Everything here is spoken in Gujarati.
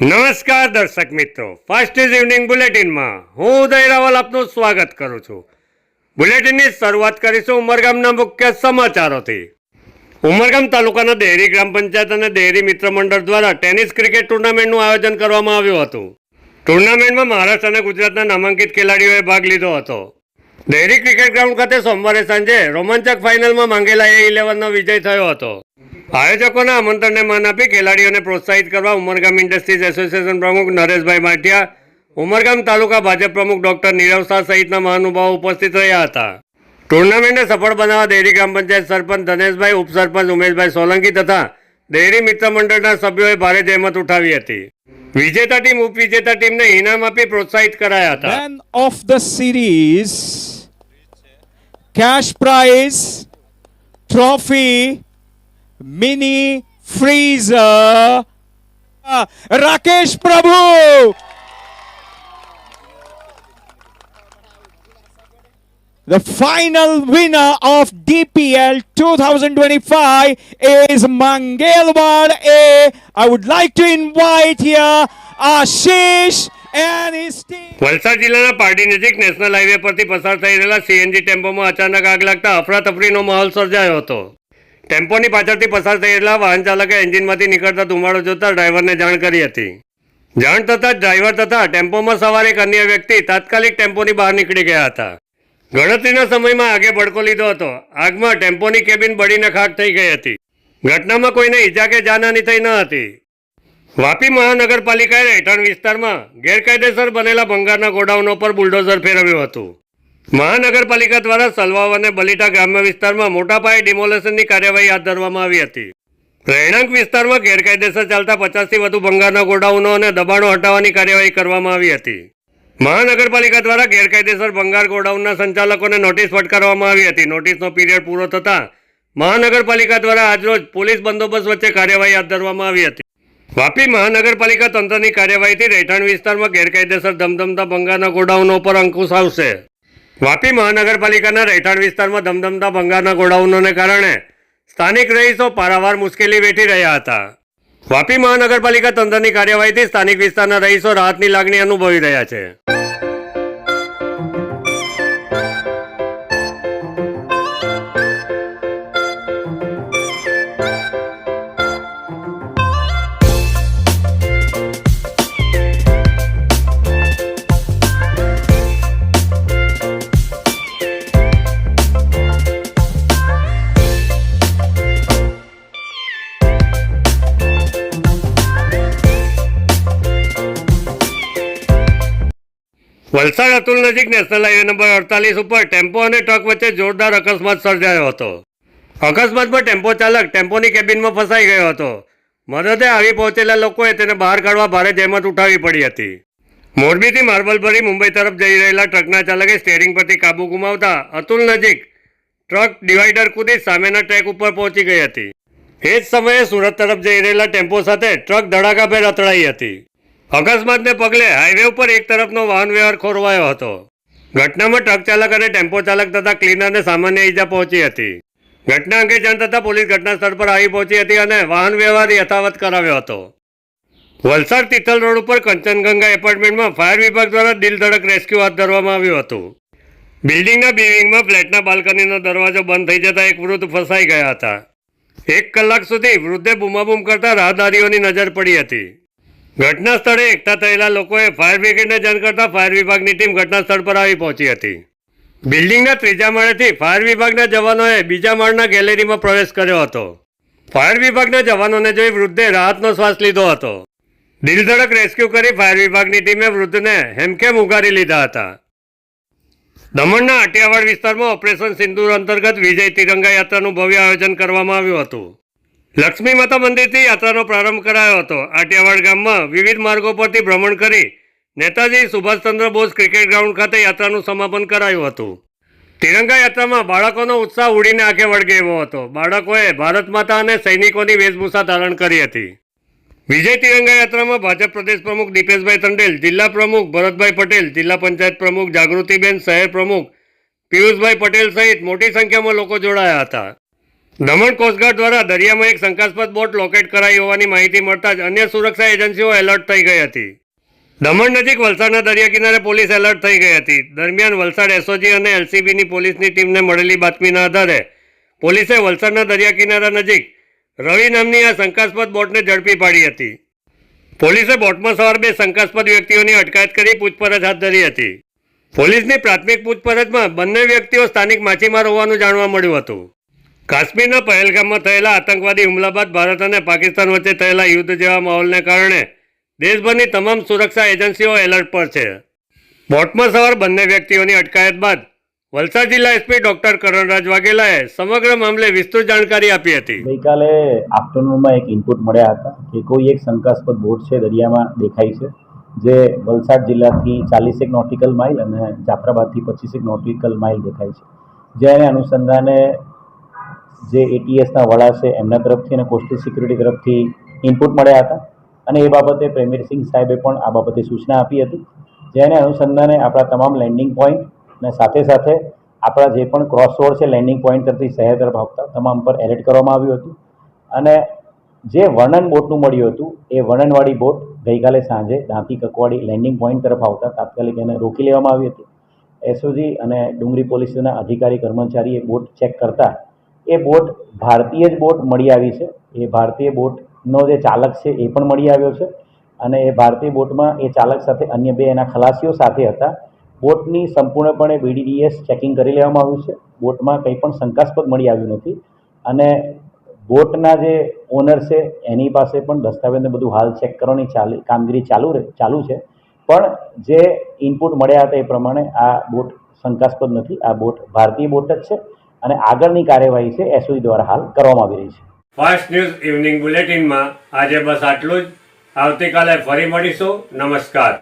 નમસ્કાર દર્શક મિત્રો. ફાસ્ટ ઇઝ ઇવનિંગ બુલેટિનમાં હું ઉદય રાવલ આપનું સ્વાગત કરું છું. બુલેટિનની શરૂઆત કરીશું ઉમરગામના મુખ્ય સમાચારોથી. ઉમરગામ તાલુકાના ડેરી ગ્રામ પંચાયત અને ડેરી મિત્ર મંડળ દ્વારા ટેનિસ ક્રિકેટ ટુર્નામેન્ટનું આયોજન કરવામાં આવ્યું હતું. ટુર્નામેન્ટમાં મહારાષ્ટ્ર અને ગુજરાતના નામાંકિત ખેલાડીઓએ ભાગ લીધો હતો. ડેરી ક્રિકેટ ગ્રાઉન્ડ ખાતે સોમવારે સાંજે રોમાંચક ફાઇનલમાં માંગેલા એ ઇલેવનનો વિજય થયો હતો. આયોજકોના આમંત્રણને માન આપી ખેલાડીઓને પ્રોત્સાહિત કરવા ઉમરગામ ઇન્ડસ્ટ્રીઝ એસોસિએશન પ્રમુખ નરેશભાઈ માઠિયા, ઉમરગામ તાલુકા ભાજપ પ્રમુખ ડોક્ટર નીરવ શાહ સહિતના મહાનુભાવો ઉપસ્થિત રહ્યા હતા. ટુર્નામેન્ટને સફળ બનાવવા દેરી ગ્રામ પંચાયત સરપંચ ધનેશભાઈ, ઉપસરપંચ ઉમેશભાઈ સોલંકી તથા દેરી મિત્ર મંડળના સભ્યોએ ભારે જહેમત ઉઠાવી હતી. વિજેતા ટીમ, ઉપવિજેતા ટીમને ઇનામ આપી પ્રોત્સાહિત કરાયા હતા. Of the series cash prize trophy mini freezer. Uh, Rakesh Prabhu. The final winner of DPL 2025 is Mangelwad A. I would like to invite here Ashish and his team. Valsad જિલ્લાના પારડી નજીક નેશનલ હાઈવે પરથી પસાર થઈ રહેલા સીએનજી ટેમ્પોમાં અચાનક આગ લાગતા અફરાતફરીનો માહોલ સર્જાયો હતો ટેમ્પોની પાછળથી પસાર થઈ રહેલા વાહન ચાલકે એન્જિનમાંથી નીકળતા ધુમાડો જોતા ડ્રાઈવરને જાણ કરી હતી. જાણ થતાં ડ્રાઈવર તથા ટેમ્પોમાં સવાર એક અન્ય વ્યક્તિ તાત્કાલિક ટેમ્પોની બહાર નીકળી ગયા હતા. ગણતરીના સમયમાં આગે ભડકો લીધો હતો. આગમાં ટેમ્પોની કેબિન બળીને ખાક થઈ ગઈ હતી. ઘટનામાં કોઈને ઈજા કે જાનહાની થઈ ન હતી. વાપી મહાનગરપાલિકાએ રહેઠાણ વિસ્તારમાં ગેરકાયદેસર બનેલા ભંગારના ગોડાઉનો પર બુલડોઝર ફેરવ્યું હતું. મહાનગરપાલિકા દ્વારા સલવાવ અને બલીટા ગ્રામ્ય વિસ્તારમાં મોટા પાયે ડિમોલેશનની કાર્યવાહી હાથ ધરવામાં આવી હતી. રહેણાંક વિસ્તારમાં ગેરકાયદેસર ચાલતા પચાસથી વધુ ભંગારના ગોડાઉનો અને દબાણો હટાવવાની કાર્યવાહી કરવામાં આવી હતી. મહાનગરપાલિકા દ્વારા ગેરકાયદેસર ભંગાર ગોડાઉનના સંચાલકોને નોટિસ ફટકારવામાં આવી હતી. નોટિસનો પીરિયડ પૂરો થતાં મહાનગરપાલિકા દ્વારા આજરોજ પોલીસ બંદોબસ્ત વચ્ચે કાર્યવાહી હાથ ધરવામાં આવી હતી. વાપી મહાનગરપાલિકા તંત્રની કાર્યવાહીથી રહેઠાણ વિસ્તારમાં ગેરકાયદેસર ધમધમતા ભંગારના ગોડાઉનો પર અંકુશ આવશે. વાપી મહાનગરપાલિકાના રહેઠાણ વિસ્તારમાં ધમધમતા ભંગારના ગોડાઉનોને કારણે સ્થાનિક રહીશો પારાવાર મુશ્કેલી વેઠી રહ્યા હતા. વાપી મહાનગરપાલિકા તંત્રની કાર્યવાહીથી સ્થાનિક વિસ્તારના રહીશો રાહતની લાગણી અનુભવી રહ્યા છે. વલસાડ અતુલ નજીક નેશનલ હાઈવે નંબર અડતાલીસ ઉપર ટેમ્પો અને ટ્રક વચ્ચે જોરદાર અકસ્માત સર્જાયો હતો. અકસ્માતમાં ટેમ્પો ચાલક ટેમ્પોની કેબિનમાં ફસાઈ ગયો હતો. મદદે આવી પહોંચેલા લોકોએ તેને બહાર કાઢવા ભારે જહેમત ઉઠાવી પડી હતી. મોરબીથી માર્બલ ભરી મુંબઈ તરફ જઈ રહેલા ટ્રકના ચાલકે સ્ટેરિંગ પરથી કાબુ ગુમાવતા અતુલ નજીક ટ્રક ડિવાઈડર કૂદી સામેના ટ્રેક ઉપર પહોંચી ગઈ હતી. એ જ સમયે સુરત તરફ જઈ રહેલા ટેમ્પો સાથે ટ્રક ધડાકાભેર અથડાઈ હતી. અકસ્માતને પગલે હાઈવે ઉપર એક તરફનો વાહન વ્યવહાર ખોરવાયો હતો. ઘટનામાં ટ્રક ચાલક અને ટેમ્પો ચાલક તથા ક્લીનરને સામાન્ય ઈજા પહોંચી હતી. ઘટના અંગે જાણ થતાં પોલીસ ઘટના સ્થળ પર આવી પહોંચી હતી અને વાહન વ્યવહાર યથાવત કરાવ્યો હતો. વલસાડ તિથલ રોડ ઉપર કંચનગંગા એપાર્ટમેન્ટમાં ફાયર વિભાગ દ્વારા દિલ ધડક રેસ્ક્યુ હાથ ધરવામાં આવ્યું હતું. બિલ્ડિંગના બી ફ્લેટના બાલ્કનીનો દરવાજો બંધ થઈ જતા એક વૃદ્ધ ફસાઈ ગયા હતા. એક કલાક સુધી વૃદ્ધે બૂમાબૂમ કરતા રાહદારીઓની નજર પડી હતી. ઘટના સ્થળે એકઠા થયેલા લોકોએ ફાયર બ્રિગેડને જાણ કરતા ફાયર વિભાગની ટીમ ઘટના સ્થળ પર આવી પહોંચી હતી. બિલ્ડિંગના ત્રીજા માળેથી ફાયર વિભાગના જવાનોએ બીજા માળના ગેલેરીમાં પ્રવેશ કર્યો હતો. ફાયર વિભાગના જવાનોને જોઈ વૃદ્ધે રાહતનો શ્વાસ લીધો હતો. દિલધડક રેસ્ક્યુ કરી ફાયર વિભાગની ટીમે વૃદ્ધને હેમખેમ ઉગારી લીધા હતા. દમણના આટિયાવાડ વિસ્તારમાં ઓપરેશન સિંદૂર અંતર્ગત વિજય તિરંગા યાત્રાનું ભવ્ય આયોજન કરવામાં આવ્યું હતું. લક્ષ્મી માતા મંદિરથી યાત્રાનો પ્રારંભ કરાયો હતો. આટિયાવાડ ગામમાં વિવિધ માર્ગો પરથી ભ્રમણ કરી નેતાજી સુભાષચંદ્ર બોઝ ક્રિકેટ ગ્રાઉન્ડ ખાતે યાત્રાનું સમાપન કરાયું હતું. તિરંગા યાત્રામાં બાળકોનો ઉત્સાહ ઉડીને આંખે વળગે એવો હતો. બાળકોએ ભારત માતા અને સૈનિકોની વેશભૂષા ધારણ કરી હતી. વિજય તિરંગા યાત્રામાં ભાજપ પ્રદેશ પ્રમુખ દીપેશભાઈ તંડેલ, જિલ્લા પ્રમુખ ભરતભાઈ પટેલ, જિલ્લા પંચાયત પ્રમુખ જાગૃતિબેન શહેર પ્રમુખ પિયુષભાઈ પટેલ સહિત મોટી સંખ્યામાં લોકો જોડાયા હતા. દમણ કોસ્ટગાર્ડ દ્વારા દરિયામાં એક શંકાસ્પદ બોટ લોકેટ કરાઈ હોવાની માહિતી મળતા જ અન્ય સુરક્ષા એજન્સીઓ એલર્ટ થઈ ગઈ હતી. દમણ નજીક વલસાડના દરિયા કિનારે પોલીસ એલર્ટ થઈ ગઈ હતી. દરમિયાન વલસાડ એસઓજી અને એલસીબીની પોલીસની ટીમને મળેલી બાતમીના આધારે પોલીસે વલસાડના દરિયા કિનારા નજીક રવિ નામની આ શંકાસ્પદ બોટને ઝડપી પાડી હતી. પોલીસે બોટમાં સવાર બે શંકાસ્પદ વ્યક્તિઓની અટકાયત કરી પૂછપરછ હાથ ધરી હતી. પોલીસની પ્રાથમિક પૂછપરછમાં બંને વ્યક્તિઓ સ્થાનિક માછીમાર હોવાનું જાણવા મળ્યું હતું. કાશ્મીરના પહેલગામમાં થયેલા આતંકવાદી હુમલા બાદ ભારત અને પાકિસ્તાન વચ્ચે થયેલા યુદ્ધ જેવા માહોલને કારણે દેશભરની તમામ સુરક્ષા એજન્સીઓ એલર્ટ પર છે. બોટમાં સવાર બંને વ્યક્તિઓની અટકાયત બાદ વલસાડ જિલ્લા એસપી ડોક્ટર કરણરાજ વાઘેલાએ સમગ્ર મામલે વિસ્તૃત જાણકારી આપી હતી. ગઈકાલે આફ્ટરનૂનમાં એક ઇનપુટ મળ્યા હતા કે કોઈ એક શંકાસ્પદ બોટ છે દરિયામાં દેખાય છે, જે વલસાડ જિલ્લાથી ચાલીસેક નોટિકલ માઇલ અને જાફરાબાદથી પચીસેક નોટિકલ માઇલ દેખાય છે. જેને અનુસંધાને જે એટીએસના વડા છે, એમના તરફથી અને કોસ્ટલ સિક્યુરિટી તરફથી ઇનપુટ મળ્યા હતા. અને એ બાબતે પ્રેમીરસિંહ સાહેબે પણ આ બાબતે સૂચના આપી હતી. જેને અનુસંધાને આપણા તમામ લેન્ડિંગ પોઈન્ટ અને સાથે સાથે આપણા જે પણ ક્રોસ રોડ છે લેન્ડિંગ પોઈન્ટ તરફથી શહેર તરફ આવતા તમામ પર એલર્ટ કરવામાં આવ્યું હતું. અને જે વર્ણન બોટનું મળ્યું હતું, એ વર્ણનવાળી બોટ ગઈકાલે સાંજે દાંતી કકવાડી લેન્ડિંગ પોઈન્ટ તરફ આવતા તાત્કાલિક એને રોકી લેવામાં આવી હતી. એસઓજી અને ડુંગરી પોલીસના અધિકારી કર્મચારીએ બોટ ચેક કરતા એ બોટ ભારતીય જ બોટ મળી આવી છે. એ ભારતીય બોટનો જે ચાલક છે એ પણ મળી આવ્યો છે અને એ ભારતીય બોટમાં એ ચાલક સાથે અન્ય બે એના ખલાસીઓ સાથે હતા. બોટની સંપૂર્ણપણે બીડીડીએસ ચેકિંગ કરી લેવામાં આવ્યું છે. બોટમાં કંઈ પણ શંકાસ્પદ મળી આવ્યું નથી અને બોટના જે ઓનર છે એની પાસે પણ દસ્તાવેજને બધું હાલ ચેક કરવાની ચાલી, કામગીરી ચાલુ રહે, ચાલુ છે. પણ જે ઇનપુટ મળ્યા હતા એ પ્રમાણે આ બોટ શંકાસ્પદ નથી. આ બોટ ભારતીય બોટ જ છે. અને આગળની કાર્યવાહી છે એસઓજી દ્વારા હાલ કરવામાં આવી રહી છે. ફાસ્ટ ન્યૂઝ ઇવનિંગ બુલેટિનમાં આજે બસ આટલું જ. આવતીકાલે ફરી મળીશું. નમસ્કાર.